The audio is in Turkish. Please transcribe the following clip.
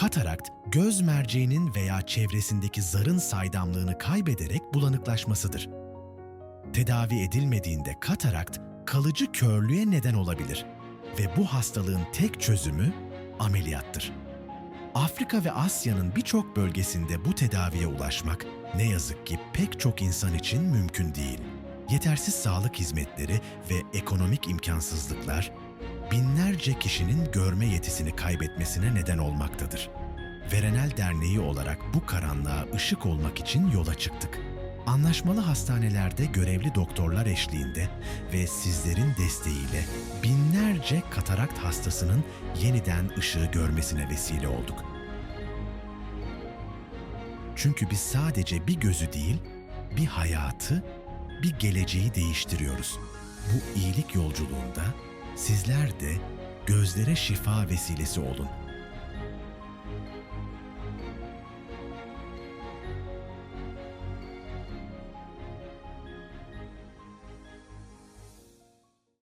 Katarakt, göz merceğinin veya çevresindeki zarın saydamlığını kaybederek bulanıklaşmasıdır. Tedavi edilmediğinde katarakt kalıcı körlüğe neden olabilir ve bu hastalığın tek çözümü ameliyattır. Afrika ve Asya'nın birçok bölgesinde bu tedaviye ulaşmak ne yazık ki pek çok insan için mümkün değil. Yetersiz sağlık hizmetleri ve ekonomik imkansızlıklar binlerce kişinin görme yetisini kaybetmesine neden olmaktadır. Verenel Derneği olarak bu karanlığa ışık olmak için yola çıktık. Anlaşmalı hastanelerde görevli doktorlar eşliğinde ve sizlerin desteğiyle binlerce katarakt hastasının yeniden ışığı görmesine vesile olduk. Çünkü biz sadece bir gözü değil, bir hayatı, bir geleceği değiştiriyoruz. Bu iyilik yolculuğunda sizler de gözlere şifa vesilesi olun.